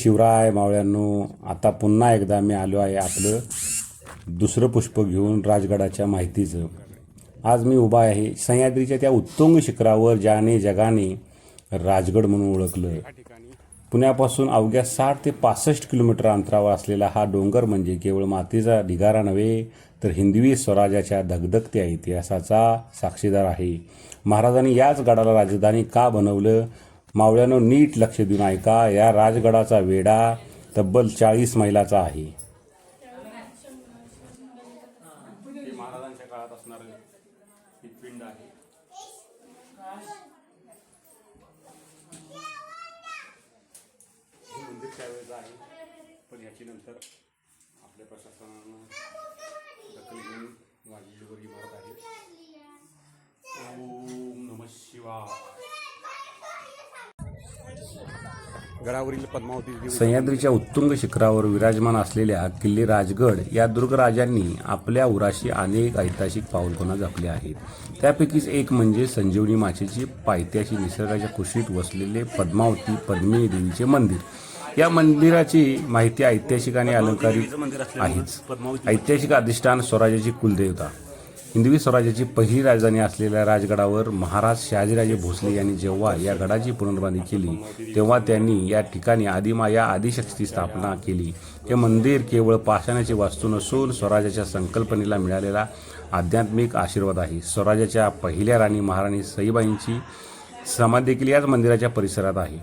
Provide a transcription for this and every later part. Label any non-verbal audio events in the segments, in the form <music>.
शिवराय मावळ्यांनो आता पुन्हा एकदा मी आलो आहे आपलं दुसरं पुष्प घेऊन राजगडाच्या माहितीचं. आज मी उभा आहे सह्याद्रीच्या त्या उत्तुंग शिखरावर ज्याने जगाने राजगड म्हणून ओळखलं. पुण्यापासून अवघ्या साठ ते पासष्ट किलोमीटर अंतरावर असलेला हा डोंगर म्हणजे केवळ मातीचा ढिगारा नव्हे तर हिंदवी स्वराज्याच्या धगधगत्या इतिहासाचा साक्षीदार आहे. महाराजांनी याच गडाला राजधानी का बनवलं? मावळ्यानं नीट लक्ष देऊन ऐका या राजगडाचा वेढा तब्बल चाळीस मैलाचा आहे. महाराजांच्या काळात असणार पिंड आहे. हे मंदिर त्यावेळेचं आहे पण याची नंतर आपल्या प्रशासनानं दखल घेऊन वाढलेली इमारत आहे. ओम नम शिवा सह्याद्रीच्या उत्तुंग शिखरावर विराजमान असलेल्या किल्ले राजगड या दुर्गराजांनी आपल्या उराशी अनेक ऐतिहासिक पाऊलखुणा जपले आहेत. त्यापैकीच एक म्हणजे संजीवनी माचेची पायथ्याशी निसर्गाच्या कुशीत वसलेले पद्मावती पद्मिनी देवीचे मंदिर. या मंदिराची माहिती ऐतिहासिक आणि अलंकारिक आहेच. ऐतिहासिक अधिष्ठान स्वराज्याची कुलदेवता. हिंदवी स्वराज्याची पहिली राजधानी असलेल्या राजगडावर महाराज शहाजीराजे भोसले यांनी जेव्हा या गडाची पुनर्बांधणी केली तेव्हा त्यांनी या ठिकाणी आदिमा या आदिशक्तीची स्थापना केली. हे मंदिर केवळ पाषाणाची वास्तू नसून स्वराज्याच्या संकल्पनेला मिळालेला आध्यात्मिक आशीर्वाद आहे. स्वराज्याच्या पहिल्या राणी महाराणी सईबाईंची समाधी देखील याच मंदिराच्या परिसरात आहे.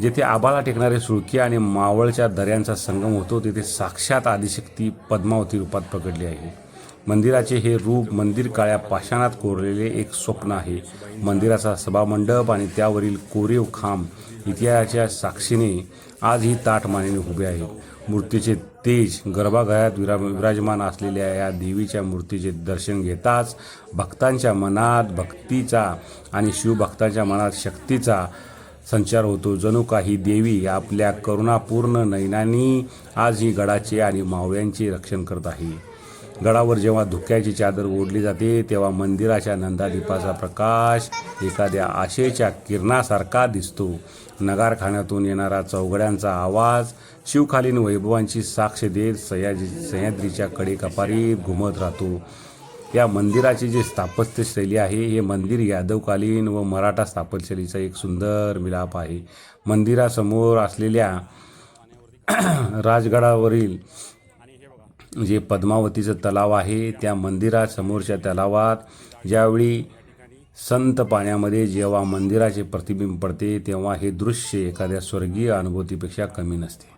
जेथे आबाला टेकणारे सुळकी आणि मावळच्या दऱ्यांचा संगम होतो तेथे साक्षात आदिशक्ती पद्मावती रूपात पकडली आहे. मंदिराचे हे रूप मंदिर काळ्या पाषाणात कोरलेले एक स्वप्न आहे. मंदिराचा सभामंडप आणि त्यावरील कोरीव खांब इतिहासाच्या साक्षीने आजही ताठ मानेने उभे आहेत. मूर्तीचे तेज गर्भागृहात विरा विराजमान असलेल्या या देवीच्या मूर्तीचे दर्शन घेताच भक्तांच्या मनात भक्तीचा आणि शिवभक्तांच्या मनात शक्तीचा संचार होतो. जणू काही देवी आपल्या करुणापूर्ण नयनांनी आज ही गडाचे आणि मावळ्यांचे रक्षण करत आहे. गडावर जेव्हा धुक्याची चादर ओढली जाते तेव्हा मंदिराच्या नंदादीपाचा प्रकाश एखाद्या आशेच्या किरणासारखा दिसतो. नगारखान्यातून येणारा चौघड्यांचा आवाज शिवखालीन वैभवांची साक्ष देत सह्याजी सह्याद्रीच्या कडे कपारीत घुमत राहतो. या मंदिराची जी स्थापत्यशैली आहे हे मंदिर यादवकालीन व मराठा स्थापत्यशैलीचा एक सुंदर मिलाप आहे. मंदिरासमोर असलेल्या <clears throat> राजगडावरील जे पद्मावतीचं तलाव आहे त्या मंदिरासमोरच्या तलावात ज्यावेळी संत पाण्यामध्ये जेव्हा मंदिराचे प्रतिबिंब पडते तेव्हा हे दृश्य एखाद्या स्वर्गीय अनुभूतीपेक्षा कमी नसते.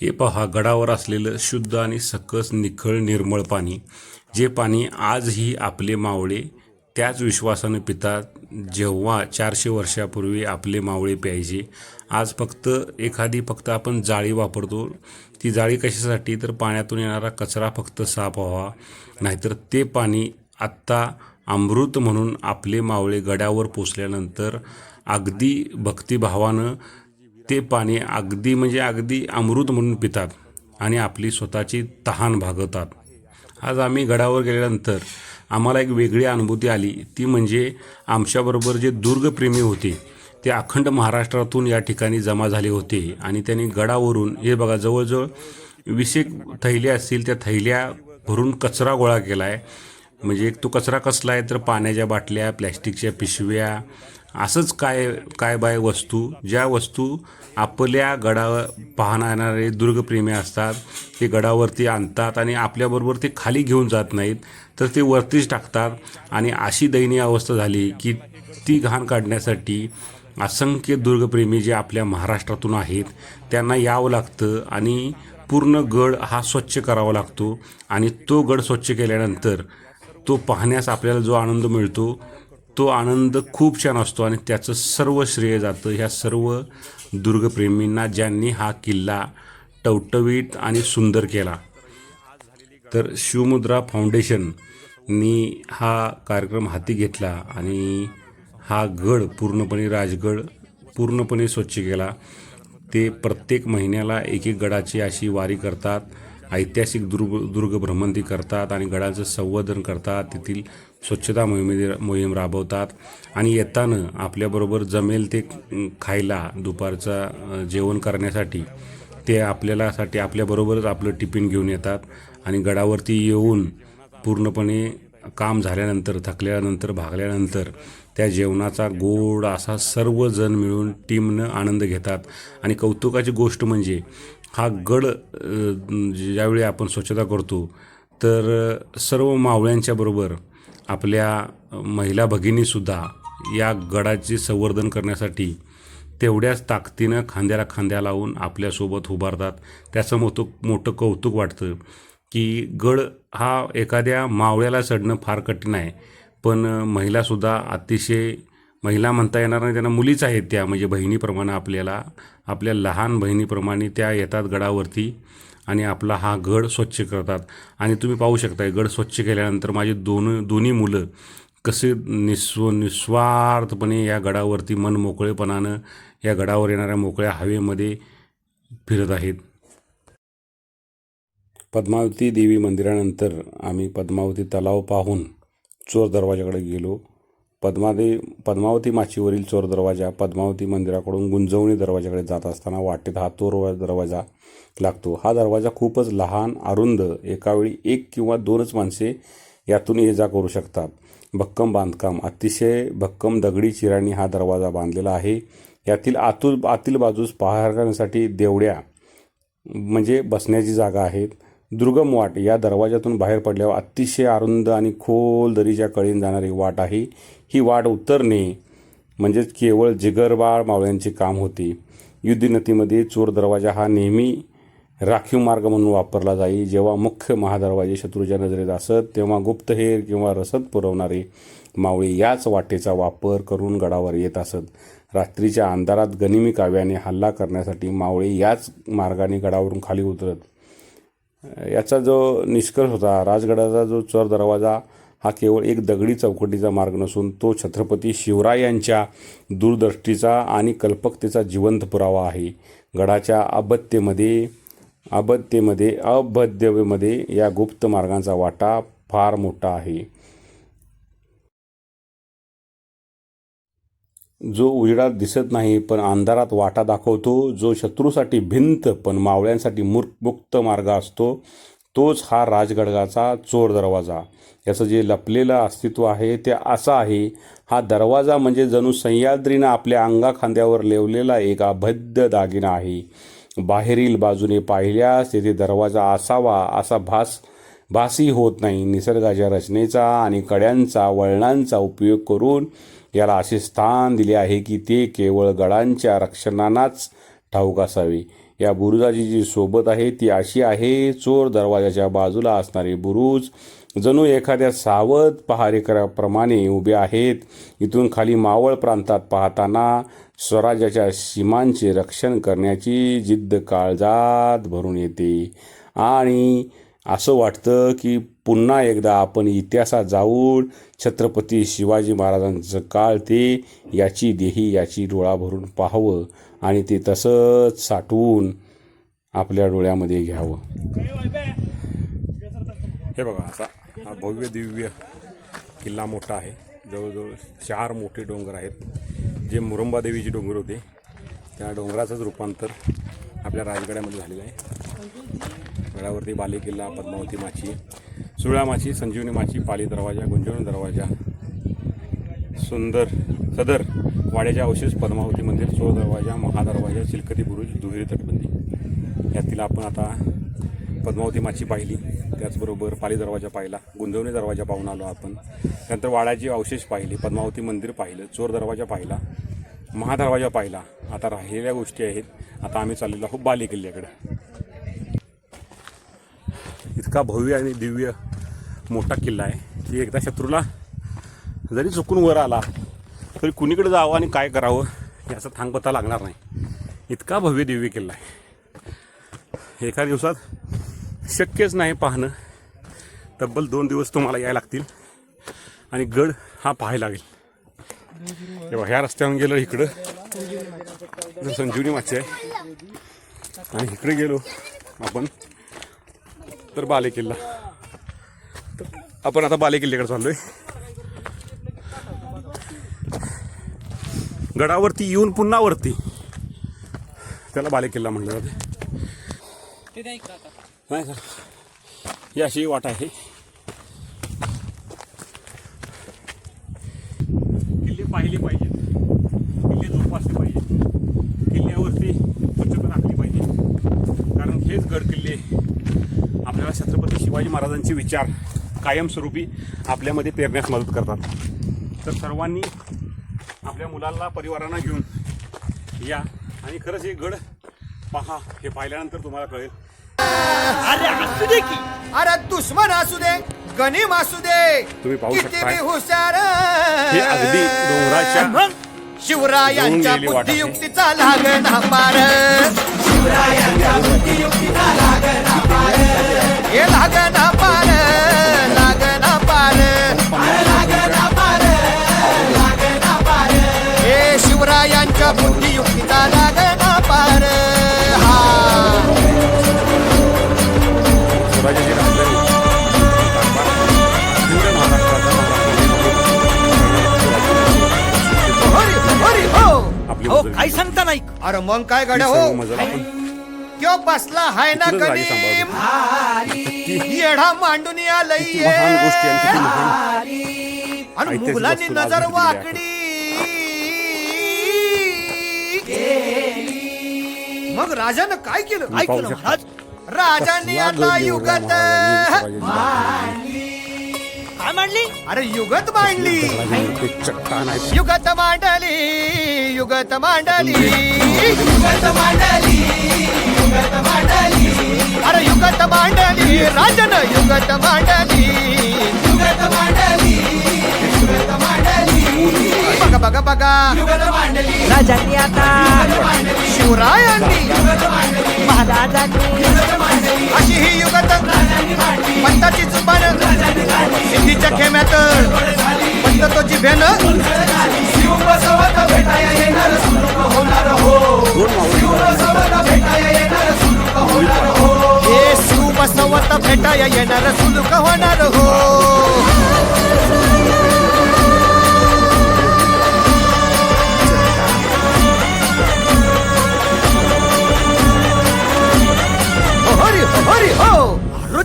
हे पहा गडावर असलेलं शुद्ध आणि सकस निखळ निर्मळ पाणी जे पाणी आजही आपले मावळे त्याच विश्वासानं पितात जेव्हा चारशे वर्षापूर्वी आपले मावळे प्यायचे आज फक्त एखादी फक्त आपण जाळी वापरतो ती जाळी कशासाठी? तर पाण्यातून येणारा कचरा फक्त साफ व्हावा नाहीतर ते पाणी आत्ता अमृत म्हणून आपले मावळे गडावर पोचल्यानंतर अगदी भक्तिभावानं ते पाणी अगदी म्हणजे अगदी अमृत म्हणून पितात आणि आपली स्वतःची तहान भागवतात आज आम्ही गडावर गेल्यानंतर आम्हाला एक वेगळी अनुभूती आली. ती म्हणजे आमच्याबरोबर जे दुर्गप्रेमी होते ते अखंड महाराष्ट्रातून या ठिकाणी जमा झाले होते आणि त्यांनी गडावरून हे बघा जवळजवळ विशेष थैल्या असतील त्या थैल्या भरून कचरा गोळा केला आहे म्हणजे एक तो कचरा कसला आहे तर पाण्याच्या बाटल्या प्लॅस्टिकच्या पिशव्या असंच काय काय बाय वस्तू ज्या वस्तू आपल्या गडावर पाहणारे दुर्गप्रेमी असतात ते गडावरती आणतात आणि आपल्याबरोबर ते खाली घेऊन जात नाहीत. तर ते वरतीच टाकतात. आणि अशी दयनीय अवस्था झाली की ती घाण काढण्यासाठी असंख्य दुर्गप्रेमी जे आपल्या महाराष्ट्रातून आहेत त्यांना यावं लागतं आणि पूर्ण गड हा स्वच्छ करावा लागतो. आणि तो गड स्वच्छ केल्यानंतर तो पाहण्यास आपल्याला जो आनंद मिळतो तो आनंद खूप छान असतो आणि त्याचं सर्व श्रेय जातं ह्या सर्व दुर्गप्रेमींना ज्यांनी हा किल्ला टवटवीत आणि सुंदर केला. तर शिवमुद्रा मी हा कार्यक्रम हाती घेतला आणि हा गड पूर्णपणे राजगड पूर्णपणे स्वच्छ केला. ते प्रत्येक महिन्याला एक एक गडाची अशी वारी करतात ऐतिहासिक दुर्ग दुर्ग भ्रमंती करतात आणि गडाचं संवर्धन करतात. तेथील स्वच्छता मोहिमे मोहीम राबवतात आणि येताना आपल्याबरोबर जमेल ते खायला दुपारचं जेवण करण्यासाठी ते आपल्यालासाठी आपल्याबरोबरच आपलं टिफिन घेऊन येतात आणि गडावरती येऊन पूर्णपणे काम झाल्यानंतर थकल्यानंतर भागल्यानंतर त्या जेवणाचा गोड असा सर्वजण मिळून टीमनं आनंद घेतात. आणि कौतुकाची गोष्ट म्हणजे हा गड ज्यावेळी आपण स्वच्छता करतो तर सर्व मावळ्यांच्या बरोबर आपल्या महिला भगिनीसुद्धा या गडाचे संवर्धन करण्यासाठी तेवढ्याच ताकदीनं खांद्याला खांद्या लावून आपल्यासोबत उभारतात. त्याचं मोठं मोठं कौतुक वाटतं. की गड हा एखाद्या मावळ्याला चढणं फार कठीण आहे. पण महिलासुद्धा अतिशय महिला म्हणता येणार नाही त्यांना मुलीच आहेत त्या. म्हणजे बहिणीप्रमाणे आपल्याला आपल्या लहान बहिणीप्रमाणे त्या येतात गडावरती आणि आपला हा गड स्वच्छ करतात. आणि तुम्ही पाहू शकताय गड स्वच्छ केल्यानंतर माझी दोन दोन्ही मुलं कसे निस्व निस्वार्थपणे या गडावरती मन मोकळेपणानं या गडावर येणाऱ्या मोकळ्या हवेमध्ये फिरत आहेत. पद्मावती देवी मंदिरानंतर आम्ही पद्मावती तलाव पाहून चोर दरवाजाकडे गेलो. पद्मादे पद्मावती माचीवरील चोर दरवाजा पद्मावती मंदिराकडून गुंजवणी दरवाजाकडे जात असताना वाटेत हा चोर दरवाजा लागतो. हा दरवाजा खूपच लहान अरुंद एकावेळी एक किंवा दोनच माणसे यातून ये जा करू शकतात. भक्कम बांधकाम अतिशय भक्कम दगडी चिराणी हा दरवाजा बांधलेला आहे. यातील आतूल आतील बाजूस पाहण्यासाठी देवड्या म्हणजे बसण्याची जागा आहेत. दुर्गम वाट या दरवाजातून बाहेर पडल्यावर अतिशय अरुंद आणि खोल दरीच्या कळीन जाणारी वाट आहे. ही वाट उतरणे म्हणजेच केवळ जिगरबाळ मावळ्यांचे काम होते. युद्धनतीमध्ये चोर दरवाजा हा नेहमी राखीव मार्ग म्हणून वापरला जाई. जेव्हा मुख्य महादरवाजे शत्रूच्या नजरेत असत तेव्हा गुप्तहेर किंवा रसद पुरवणारे मावळे याच वाटेचा वापर करून गडावर येत असत. रात्रीच्या अंधारात गनिमी काव्याने हल्ला करण्यासाठी मावळे याच मार्गाने गडावरून खाली उतरत. याचा जो निष्कर्ष होता राजगडाचा जो चोर दरवाजा हा केवळ एक दगडी चौकटीचा मार्ग नसून तो छत्रपती शिवरायांच्या दूरदृष्टीचा आणि कल्पकतेचा जिवंत पुरावा आहे. गडाच्या अबत्तेमध्ये अबत्तेमध्ये अभद्यमध्ये या गुप्त मार्गांचा वाटा फार मोठा आहे. जो उजेडात दिसत नाही पण अंधारात वाटा दाखवतो जो शत्रूसाठी भिंत पण मावळ्यांसाठी मूर् मुक्त मार्ग असतो तोच हा राजगडगाचा चोर दरवाजा. याचं जे लपलेलं अस्तित्व आहे ते असं आहे हा दरवाजा म्हणजे जणू सह्याद्रीनं आपल्या अंगाखांद्यावर लेवलेला एक अभद्य दागिना आहे. बाहेरील बाजूने पाहिल्यास तेथे दरवाजा असावा असा भास भासही होत नाही. निसर्गाच्या रचनेचा आणि कड्यांचा वळणांचा उपयोग करून याला असे स्थान दिले आहे की ते केवळ गडांच्या रक्षणानाच ठाऊक असावे. या बुरुजाची जी सोबत आहे ती अशी आहे चोर दरवाजाच्या बाजूला असणारे बुरुज जणू एखाद्या सावध पहारेकराप्रमाणे उभे आहेत. इथून खाली मावळ प्रांतात पाहताना स्वराज्याच्या सीमांचे रक्षण करण्याची जिद्द काळजात भरून येते. आणि असं वाटतं की पुन्हा एकदा आपण इतिहासात जाऊन छत्रपती शिवाजी महाराजांचं काळ ते याची देही याची डोळा भरून पाहावं आणि ते तसंच साठवून आपल्या डोळ्यामध्ये घ्यावं. हे बघा असा हा भव्य दिव्य किल्ला मोठा आहे. जवळजवळ चार मोठे डोंगर आहेत. जे मुरुंबादेवीचे डोंगर होते. त्या डोंगराचंच रूपांतर आपल्या राजगडामध्ये झालेलं आहे. गडावरती बालेकिल्ला पद्मावती माची सुळा माची संजीवनी माची पाली दरवाजा गुंजवणी दरवाजा सुंदर सदर वाड्याच्या अवशेष पद्मावती मंदिर चोर दरवाजा महादरवाजा चिलकती बुरुज दुहेरी तटबंदी. यातील आपण आता पद्मावती माची पाहिली. त्याचबरोबर पाली दरवाजा पाहिला. गुंजवणी दरवाजा पाहून आलो आपण. त्यानंतर वाड्याची अवशेष पाहिली. पद्मावती मंदिर पाहिलं. चोर दरवाजा पाहिला. महादरवाजा पाहिला. आता राहिलेल्या गोष्टी आहेत. आता आम्ही चाललेलो आहोत बालेकिल्ल्याकडे. इतका भव्य आणि दिव्य मोठा किल्ला आहे. की एकदा शत्रूला जरी चुकून वर आला तरी कुणीकडे जावं आणि काय करावं याचा थांगपत्ता लागणार नाही. इतका भव्य दिव्य किल्ला आहे. एका दिवसात शक्यच नाही पाहणं. तब्बल दोन दिवस तुम्हाला यायला लागतील. आणि गड हा पाहायला लागेल. तेव्हा ह्या रस्त्यावरून गेलो इकडं. जर संजीवनी माची आहे. आणि इकडे गेलो आपण. तर बाले किल्ला आपण आता बाले किल्ल्याकडे चाललोय. गडावरती येऊन पुन्हा वरती. त्याला बाले किल्ला म्हटलं जाते. नाही सर ही अशी वाट आहे. किल्ले पाहिले पाहिजेत. किल्ले जोपासले पाहिजेत. किल्ल्यावरती स्वच्छता राखली पाहिजे कारण हेच गड किल्ले छत्रपती शिवाजी महाराजांचे विचार कायमस्वरूपी आपल्यामध्ये पेरण्यास मदत करतात. तर सर्वांनी आपल्या मुलांना परिवारांना घेऊन या. आणि खरंच हे गड पहा हे पाहिल्यानंतर तुम्हाला कळेल. अरे असू दे की. अरे दुश्मन असू दे गनिम असू दे. तुम्ही पाहू किती शकताय. बी हुशार हे अगदी डोंगराच्या मग शिवरायांच्या. बुद्धियुक्तीचा लागण पार हो. काय सांगता नाही. अरे मग काय गड्या ही? क्यो बसला हाय ना इथूनच गणिम? येढा मांडून आलंय किती महान गोष्टी आणि किती महान. आणि ऐतिहासिक मुघलांनी वस्तू नजर वाकडी. मग राजानं काय केलं? तुम्ही ऐक पाहू ना शकता. महाराज राजांनी कसला आता गड युगत. महाराजांनी काय म्हणली अरे युगत मांडली. चट्टान आहेत युगत मांडली युगत मांडली. युगत मांडली युगत मांडली. अरे युगत मांडली राजन युगत मांडली. युगत मांडली युगत मांडली. बघा बघा बघा. राजांनी आता शिवरायांनी महाराजांनी अशी ही युगत. पंताची जुबान सिद्धीच्या खेम्यात पंत तो जिभेन हे शिव बसवत भेटाया येणार सुलुक होणार हो.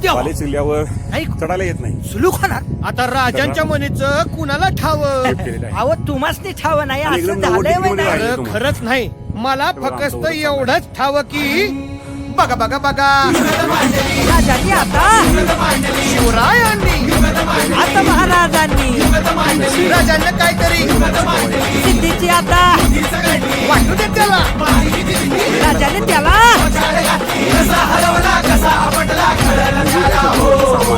किल्ल्यावर नाही. चढायला येत नाही. सुलूक होणार आता राजांच्या मनीच कुणाला ठाव? केलेलं आहे. अहो तुम्हाच नाही ठाव नाही आणि असं एकदम नव्वद झालंय वय. अरे खरंच नाही. मला फक्त एवढंच ठाव की बघा बघा बघा. राजांनी आता. शिवरायांनी आता महाराजांनी राजांना काहीतरी सिद्धीची आता वाटू दे त्याला. राजाने त्याला हो.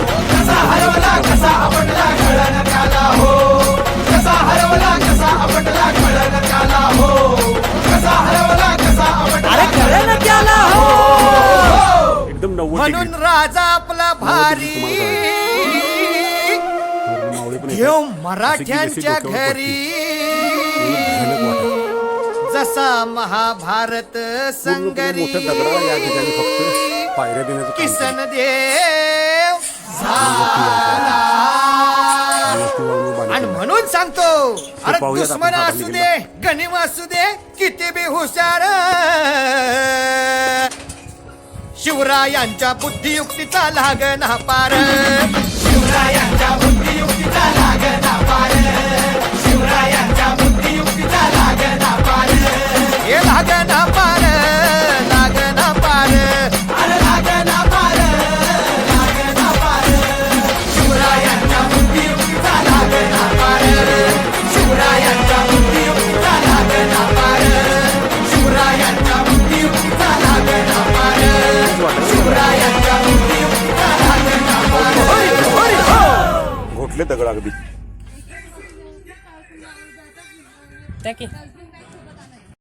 म्हणून. राजा आपला भारी. संगरी. मोठ्या दगडाला या ठिकाणी फक्त पायऱ्या देण्याचं काम किसन. देव. आणि म्हणून सांगतो अरे पाहूयात दुश्मन असू दे गनिम असू दे किती बी हुशार. शिवरायांच्या बुद्धियुक्तीचा लागण पार. शिवरायांच्या बुद्धियुक्तीचा हे लागण पार लागण पार. अरे लागण पार लागण पार. शिवरायांच्या पार. शिवरायांच्या बुद्धियुक्तीचा लागण पार. शिवरायांच्या पार. शिवरायांच्या बुद्धियुक्तीचा लागण पार. होय, होय, हो. घोटले दगड अगदी